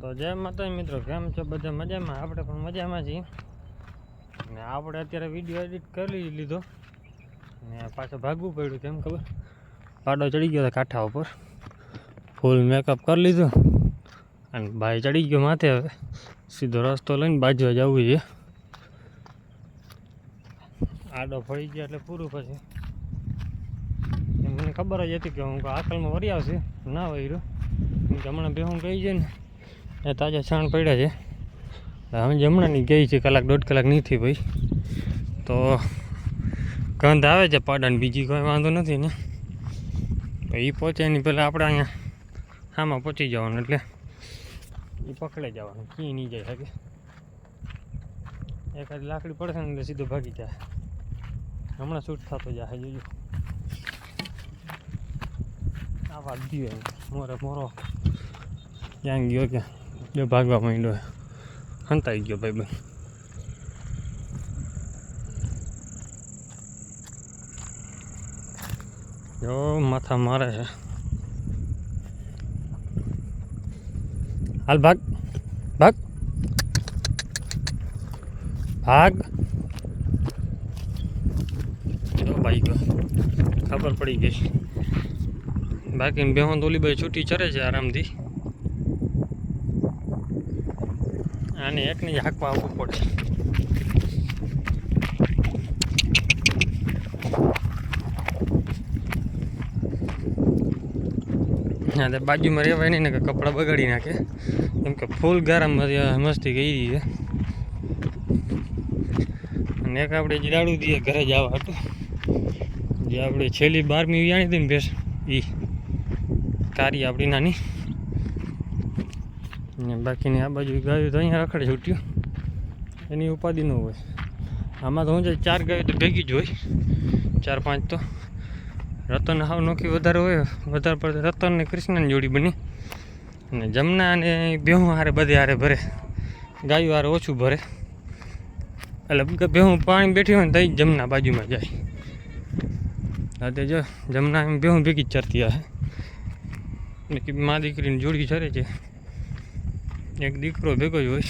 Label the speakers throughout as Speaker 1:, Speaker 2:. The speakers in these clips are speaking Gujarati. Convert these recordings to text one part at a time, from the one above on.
Speaker 1: તો જય માતા મિત્રો, કેમ છો બધા મજામાં? આપણે પણ મજામાં છીએ. ને આપણે અત્યારે વીડિયો એડિટ કરી લીધો. ને પાછું ભાગવું પડ્યું, કેમ ખબર? પાડો ચડી ગયો કાંઠા ઉપર. ફૂલ મેકઅપ કરી લીધો. અને ભાઈ ચડી ગયો માથે હવે. સીધો રસ્તો લઈને બાજવા જવું છે. આડો ફળી ગયો એટલે પૂરું પછી. મને ખબર જ હતી કે હું આકલમાં વરી આવશે. ના કેમ કે હમણાં બેહું ગઈ છે ને એ તાજા છાણ પડ્યા છે. હવે જમણાની ગઈ છે, કલાક દોઢ કલાક નહીં થઈ ભાઈ. તો ગંધ આવે છે પાડાની, બીજી કોઈ વાંધો નથી ને. તો એ પહોંચે, એની પહેલાં આપણે અહીંયા આમાં પહોંચી જવાનું, એટલે એ પકડે જવાનું કી નહીં જાય શકે એકાદ લાકડી પડશે ને, એટલે સીધો ભાગી જાય. હમણાં શૂટ થતો જાય જોજો આ વાત ગયો મોરે મોરો. ક્યાં ગયો કે? જો ભાગવા માંડ્યો હંતાઈ ગયો ભાઈ ભાઈ જો, માથા મારે છે. હાલ ભાગ. ભાગ. ભાગ. ભાઈ ગયો. ખબર પડી ગઈ. બાકી બેહોન ઓલી બાઈ છૂટી ચરે છે આરામથી. આને એકને હાંકવા આવવું પડે. હા બાજુમાં રહેવાય નહીં ને કે કપડાં બગાડી નાખે. કેમ કે ફૂલ ગરમ મસ્તી કરી છે. અને એક આપણે જીરાડું દઈએ ઘરે જવા હતું. જે આપણે છેલ્લી બારમી વ્યાણી હતી ને ભેસ એ કારી આપણી નાની. બાકીની આ બાજુ ગાયું તો અહીંયા રખડે છૂટ્યું એની ઉપાધિ ન હોય. આમાં તો હું ચાર ગાયું તો ભેગી જ હોય. ચાર પાંચ તો. રતન હાવ નોખી વધારે હોય, વધારે પડતા રતન ને કૃષ્ણની જોડી બની. અને જમના અને બેહું હારે બધે હારે ભરે. ગાયું હારે ઓછું ભરે. એટલે બેહું પાણી બેઠી હોય ને તો જમના બાજુમાં જાય. તે જો, જમના એમ બેહું ભેગી જ ચરતી હશે મા દીકરીની જોડી ચરે છે. એક દીકરો ભેગો જ હોય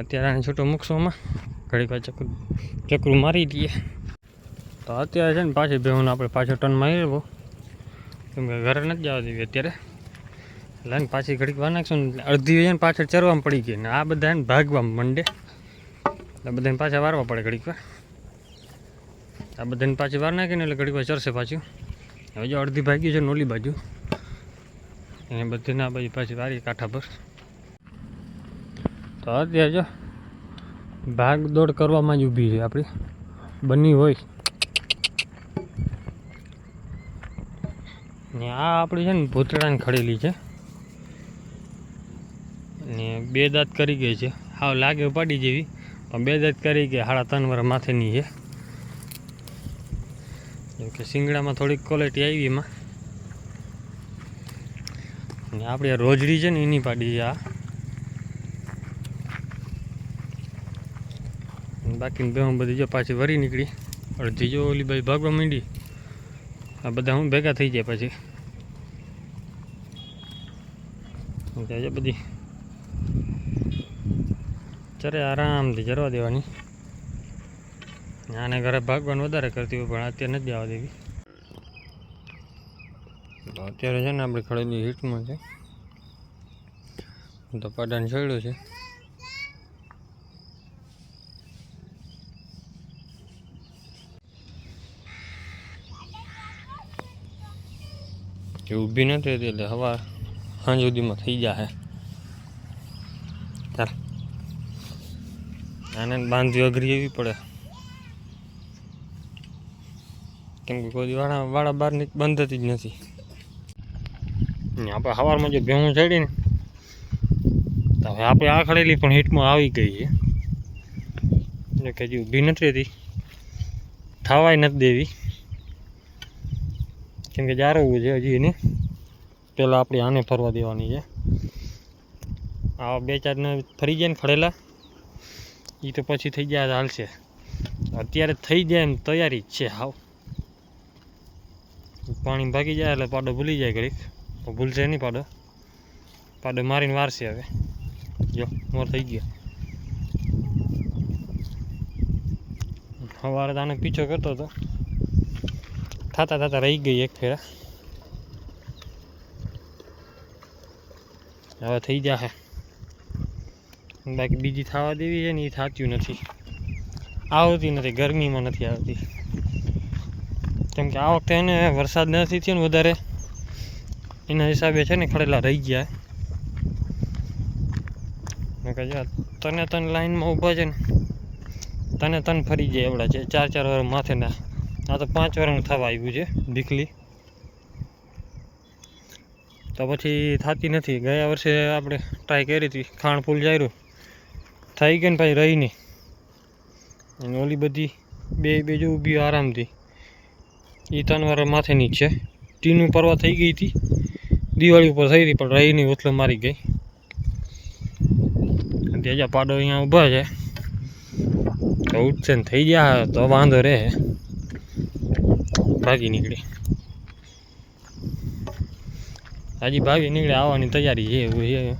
Speaker 1: અત્યારે આને છૂટો મૂકશોમાં ઘડીક વાર ચકરું ચક્રું મારી દઈએ. તો અત્યારે છે ને પાછી બેહું આપણે પાછો ટર્ન મારી લેવો કેમ કે ઘરે નથી જવા દેવી અત્યારે. એટલે પાછી ઘડીક વાર નાખશું ને અડધી હોય ને પાછળ ચરવામાં પડી ગઈ ને આ બધા એને ભાગવામાં મંડે. એટલે બધાને પાછા વારવા પડે ઘડીક વાર. આ બધાને પાછી વાર નાખીને એટલે ઘડીક વાર ચરશે પાછું. હવે જો અડધી ભાગી છે નોલી બાજુ. એને બધી ના બાજુ પાછી વારી કાંઠા પર. તો અત્યારે જો ભાગદોડ કરવામાં જ ઊભી છે આપણી. બની હોય. ને આ આપણી છે ને ભૂતળાની ખડેલી છે. ને બે દાંત કરી ગઈ છે. હાવ લાગે પાડી જેવી. પણ બે દાંત કરી ગઈ હાડા ત્રણ વાર માથેની છે. જેમ કે શિંગડામાં થોડીક ક્વોલિટી આવી એમાં. આપણી આ રોજડી છે ને, એની પાડી આ. બાકી બે હું બધી જો પાછી વરી નીકળી. અડધી જો ઓલી ભાઈ ભાગવા માંડી. આ બધા હું ભેગા થઈ જાય પછી. જાય બધી. ચરે આરામથી જરવા દેવાની. આને ઘરે ભાગવાનું વધારે કરતી હોય, પણ અત્યારે નથી જવા દેવી. તો અત્યારે છે ને આપણે ખડેલી હિટમાં છે. તો પાડાને છેડ્યું છે. એ ઊભી નથી રહેતી એટલે હવા સાંજ સુધીમાં થઈ જાય ચાલ. આને બાંધવી અઘરી એવી પડે. કેમ કે કોઈ વાળા વાળા બહાર બંધ થતી જ નથી. આપણે સવારમાં જે ભેહું ચડીને, તો હવે આપણે આ ખડેલી પણ હીટમાં આવી ગઈ છે. એટલે કે હજી ઊભી નથી રહેતી. થવાય નથી દેવી. કેમ કે જારવવું છે હજી એને. પહેલાં આપણે આને ફરવા દેવાની છે. આવા બે ચારને ફરી જાય ને ખડેલા એ તો પછી થઈ જાય હાલશે અત્યારે થઈ જાય એમ તૈયારી જ છે, હાવ. પાણી ભાગી જાય એટલે પાડો ભૂલી જાય ઘડીક. ભૂલશે નહીં પાડો. પાડો, મારીને વારશે હવે. જો, મોર થઈ ગયા. સવારે તો આને પીછો કરતો હતો. થાતા થાતા રહી ગઈ એક ફેરા. હવે થઈ જશે બાકી બીજી થવા દેવી છે ને એ થતું નથી. આવતી નથી, ગરમીમાં નથી આવતી. કેમ કે આ વખતે એને વરસાદ નથી થયો ને વધારે. એના હિસાબે છે ને ખડેલા રહી ગયા. તને તને લાઈનમાં ઊભા છે ને, તને તને ફરી જાય એવડા છે. ચાર ચાર વાર માથે ના, આ તો પાંચ વારનું થવા આવ્યું છે દીકલી તો પછી થતી નથી. ગયા વર્ષે આપણે ટ્રાય કરી હતી ખાણ ફૂલ જાયરું. થઈ ગઈ ને પછી રહી નહીં. અને ઓલી બધી બે બે જો ઊભી આરામથી. એ ત્રણ વાર માથેની જ છે. ટીનું પરવા થઈ ગઈ હતી. દિવાળી ઉપર થઈ હતી, પણ રહીની નહીં મારી ગઈ. તેજા પાડો અહીંયા ઊભા છે. તો ઉઠશે ને થઈ ગયા, તો વાંધો રહે. ભાગી નીકળી. હજી ભાગી નીકળે, આવવાની તૈયારી છે, એવું છે.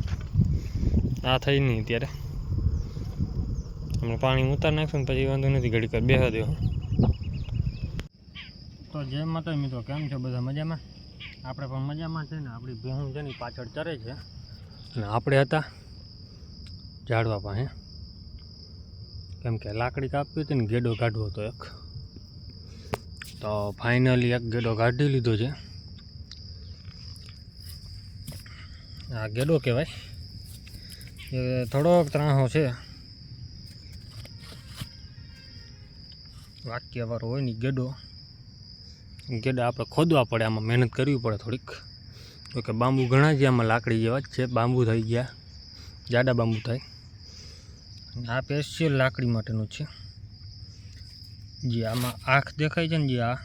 Speaker 1: આ થઈ નહીં અત્યારે. હમણાં પાણી ઉતાર નાખશું ને પછી વાંધો નથી ઘડી કર બેસા દેવું તો જય માતા મિત્રો, કેમ છો? બધા મજામાં? આપણે પણ મજામાં છે ને, આપણી ભેહું છે ને પાછળ ચરે છે. અને આપણે હતા ઝાડવા પાસે. કેમ કે લાકડી કાપવી હતી ને, ગેડો કાઢવો હતો એક. તો ફાઇનલી એક ગેડો કાઢી લીધો છે. આ ગેડો કહેવાય. એ થોડોક ત્રાહો છે. વાક્યવાળો હોય ને ગેડો. ગેડા આપણે ખોદવા પડે, આમાં મહેનત કરવી પડે થોડીક. તો કે બાંબુ ઘણા જે આમાં લાકડી જેવા જ છે, બાંબુ થઈ ગયા, જાડા બાંબુ થાય. આ સ્પેશિયલ લાકડી માટેનું છે. જે આમાં આંખ દેખાય છે ને જે આ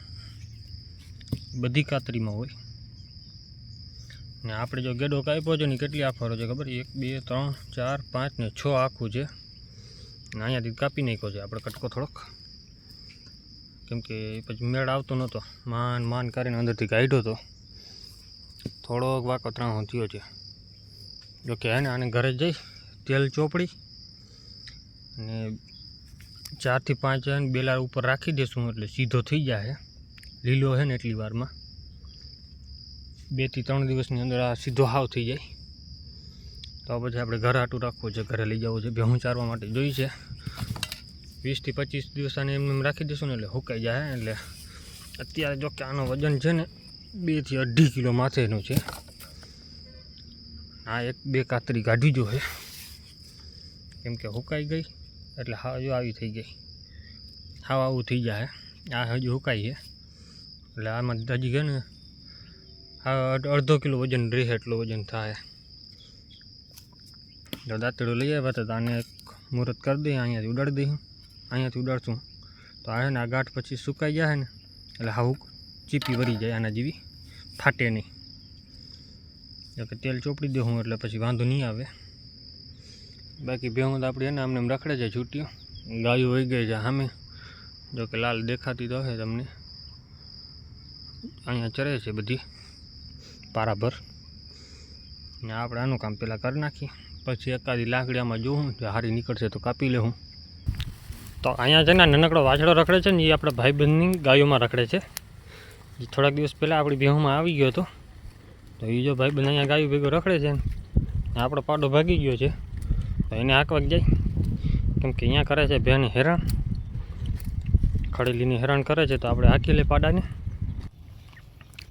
Speaker 1: બધી કાતરીમાં હોય. ને આપણે જો ગેડો કાપ્યો છે ને કેટલી આંખો છે ખબર? એક, બે, ત્રણ, ચાર, પાંચ ને છ આખું છે. ને અહીંયાથી કાપી નાખ્યો છે આપણે કટકો થોડોક. કેમ કે પછી મેળ આવતો નહોતો. માન માન કરીને અંદરથી કાઢ્યો હતો. થોડોક વાંકો ત્રાણો થયો છે. જોકે હે ને, આને ઘરે જઈશ તેલ ચોપડી અને ચારથી પાંચ હે ને બેલા ઉપર રાખી દેશું એટલે સીધો થઈ જાય લીલો છે ને એટલી વારમાં. બેથી ત્રણ દિવસની અંદર આ સીધો હાવ થઈ જાય. તો પછી આપણે ઘર આટું રાખવું છે, ઘરે લઈ જવું છે. ભેહું ચારવા માટે જોઈ છે. વીસથી પચીસ દિવસ આને એમ એમ રાખી દઈશું ને એટલે હુકાઈ જાય, એટલે અત્યારે જો કે આનું વજન છે ને બેથી અઢી કિલો માથેનું છે. આ એક બે કાતરી કાઢી જો હે. કેમ કે હુકાઈ ગઈ, એટલે હા જો આવી થઈ ગઈ. હાવ આવું થઈ જાય આ હજુ હુકાઈ છે એટલે આમાં હજી ગયો ને અડધો કિલો વજન રહે એટલું વજન થાય. જો દાંતડું લઈ આવ્યા તો આને એક મુહૂર્ત કરી દઈએ અહીંયાથી ઉડાડી દઈશું અહીંયાથી ઉડાડશું. તો આ છે ને આ ગાંઠ પછી સુકાઈ જાય ને, એટલે હાવું ચીપી વરી જાય આના જેવી. ફાટે નહીં. કે તેલ ચોપડી દઉં એટલે પછી વાંધો નહીં આવે. બાકી ભેહું તો આપણી એને આમને રખડે છે છૂટ્યો. ગાયો વહી ગઈ છે સામે. જો કે લાલ દેખાતી તો હશે તમને. અહીંયા ચરે છે બધી પારાભર. ને આપણે આનું કામ પહેલાં કરી નાખીએ. પછી એકાદી લાકડી આમાં જોઉં જો હારી નીકળશે તો કાપી લેવું તો અહીંયા છે ને નાનકડો વાછડો રખડે છે ને એ આપણા ભાઈબંધની ગાયોમાં રખડે છે. એ થોડાક દિવસ પહેલાં આપણી બેહુમાં આવી ગયો હતો. તો એ જો ભાઈબંધ અહીંયા ગાયો ભેગો રખડે છે ને આપણો પાડો ભાગી ગયો છે. તો એને હાંકવા જાય. કેમ કે અહીંયા કરે છે ભેને હેરાન. ખડેલીને હેરાન કરે છે તો આપણે હાંકી લે પાડાને.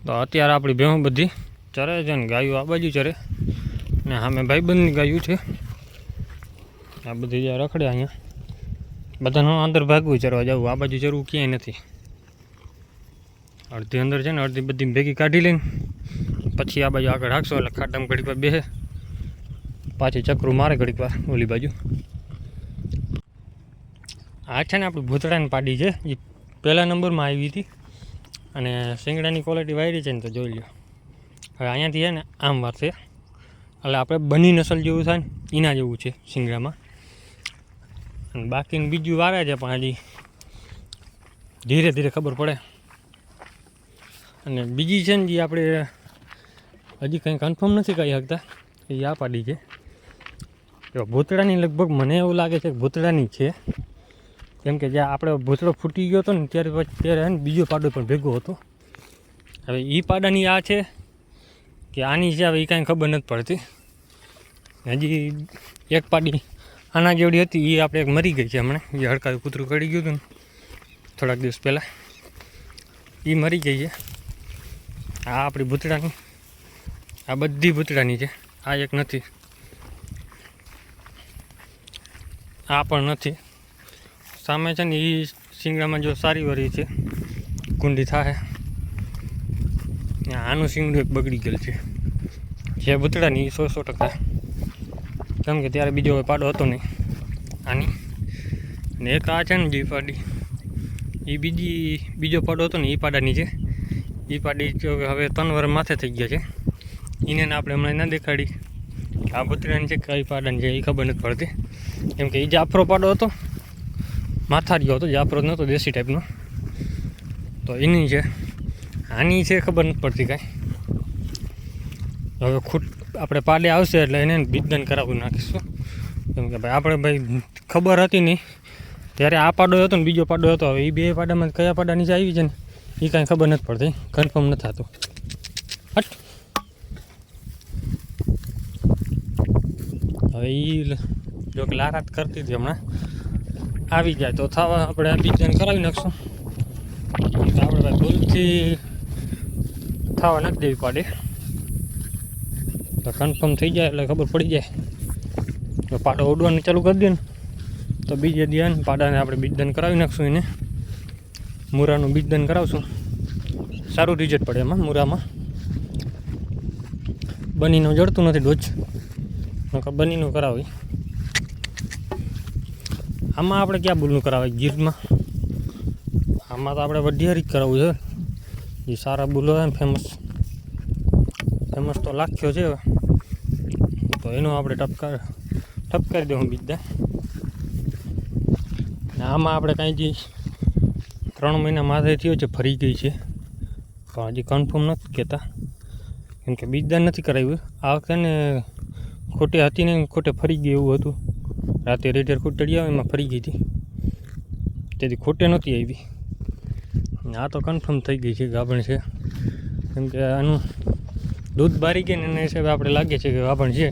Speaker 1: તો અત્યારે આપણી બેહું બધી ચરે છે ને, ગાયો આ બાજુ ચરે. ને સામે ભાઈબંધની ગાયું છે. આ બધી રખડે અહીંયા. બધાનું અંદર ભાગવું ચરવા જવું. આ બાજુ ચરવું ક્યાંય નથી. અડધી અંદર છે ને, અડધી બધી ભેગી કાઢી લઈને પછી આ બાજુ આગળ હાંકશો એટલે ખાડામાં ઘડીક વાર બેસે. પાછી ચક્રું મારે ઘડીક વાર ઓલી બાજુ. આ છે ને આપણી ભૂતળાની પાડી છે. એ પહેલા નંબરમાં આવી હતી. અને શિંગડાની ક્વોલિટી વાયરી છે ને તો જોઈ લો હવે અહીંયાથી છે ને, આમ વારશે એટલે આપણે બની નસલ જેવું થાય ને એના જેવું છે શિંગડામાં. અને બાકીનું બીજું વારે છે પણ હજી ધીરે ધીરે ખબર પડે. અને બીજી છે ને જે આપણે હજી કંઈ કન્ફર્મ નથી કહી શકતા, એ આ પાડી છે. તો ભૂતળાની લગભગ મને એવું લાગે છે કે ભૂતળાની છે. કેમ કે જ્યાં આપણે ભૂતળો ફૂટી ગયો હતો ને ત્યારે પછી ત્યારે ને બીજો પાડો પણ ભેગો હતો. હવે એ પાડાની આ છે કે આની છે, હવે એ કાંઈ ખબર નથી પડતી. હજી એક પાડી આના જેવડી હતી એ આપણે એક મરી ગઈ છે હમણાં. એ હડકાયું કૂતરું કડી ગયું હતું ને. થોડાક દિવસ પહેલાં. એ મરી ગઈ છે. આ આપણી ભૂતળાની આ બધી ભૂતળાની છે. આ એક નથી. આ પણ નથી. સામે છે ને એ શિંગડામાં જો સારી વરી છે. કુંડી થાય આનું શિંગડું એક બગડી ગયેલ છે. જે ભૂતળાની એ સો સો ટકા. કેમ કે ત્યારે બીજો પાડો હતો નહીં. આની. ને એક આ છે ને જે પાડી એ બીજી, બીજો પાડો હતો ને એ પાડાની છે. એ પાડી હવે ત્રણ વર્ષ માથે થઈ ગયા છે. એને આપણે હમણાં ના દેખાડી. આ ભૂતળાની છે કઈ પાડાની છે એ ખબર નથી પડતી. કેમ કે એ જાફરો પાડો હતો. માથારીઓ હતો, જાફરો નહોતો, દેશી ટાઈપનો તો એની છે. આની છે ખબર નથી પડતી કાંઈ. હવે ખૂટ આપણે પાડે આવશે એટલે એને બીજદાન કરાવી નાખીશું. કેમ કે ભાઈ, આપણે ભાઈ ખબર હતી નહીં. ત્યારે આ પાડો હતો ને બીજો પાડો હતો. હવે એ બે પાડામાં કયા પાડા નીચે આવી છે ને એ કાંઈ ખબર નથી પડતી. કન્ફર્મ નથી થતું. હટ. હવે એ જો કે લારાત કરતી હતી હમણાં. આવી જાય તો થવા, આપણે બીજદાન કરાવી નાખશું. આપણે ભાઈ ભૂલથી થવા નથી દેવી પાડે. કન્ફર્મ થઈ જાય એટલે ખબર પડી જાય. તો પાડો ઉડવાનું ચાલુ કરી દે ને. તો બીજે ધ્યાન પાડાને આપણે બીજદાન કરાવી નાખશું એને. મૂરાનું બીજદાન કરાવશું. સારું રિઝલ્ટ પડે એમાં, મૂરામાં. બનીનું જડતું નથી ડોજ. નકર બનીનું કરાવી. આમાં આપણે ક્યાં બુલનું કરાવે ગીરમાં. આમાં તો આપણે વઢિયારી જ કરાવવું છે. જે સારા બુલો ફેમસ ફેમસ તો લાખ્યો છે હવે. તો એનો આપણે ટપકાર, ટપકારી દેવું બીજા ને આમાં આપણે કાંઈ જે ત્રણ મહિના માથે થયો છે, ફરી ગઈ છે. પણ હજી કન્ફર્મ નથી કહેતા કેમ કે બીજદાન નથી કરાવ્યું. આ વખતે ને ખોટે હતી ને ખોટે ફરી ગઈ એવું હતું. રાતે રેડિયર ખૂટડી આવે, એમાં ફરી ગઈ હતી. તેથી ખોટે નહોતી આવી. આ તો કન્ફર્મ થઈ ગઈ છે, ગાભણ છે. કેમ કે આનું દૂધ બારી ગઈ ને એના હિસાબે આપણે લાગે છે કે ગાભણ છે.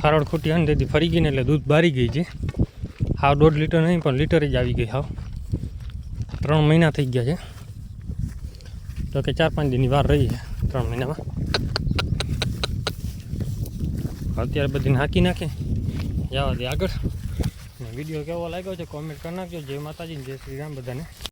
Speaker 1: ખારોડ ખોટી હોય ને તેથી ફરી ગઈને એટલે દૂધ બારી ગઈ છે. હાવ દોઢ લીટર નહીં, પણ લીટર જ આવી ગઈ હાવ. ત્રણ મહિના થઈ ગયા છે. તો કે ચાર પાંચ દિનની વાર રહી છે, ત્રણ મહિનામાં. અત્યારે બધી નાખી નાખે. જવા દે આગળ. વીડિયો કેવો લાગ્યો છે કોમેન્ટ કરી નાખજો. જય માતાજી, જય શ્રી રામ બધાને.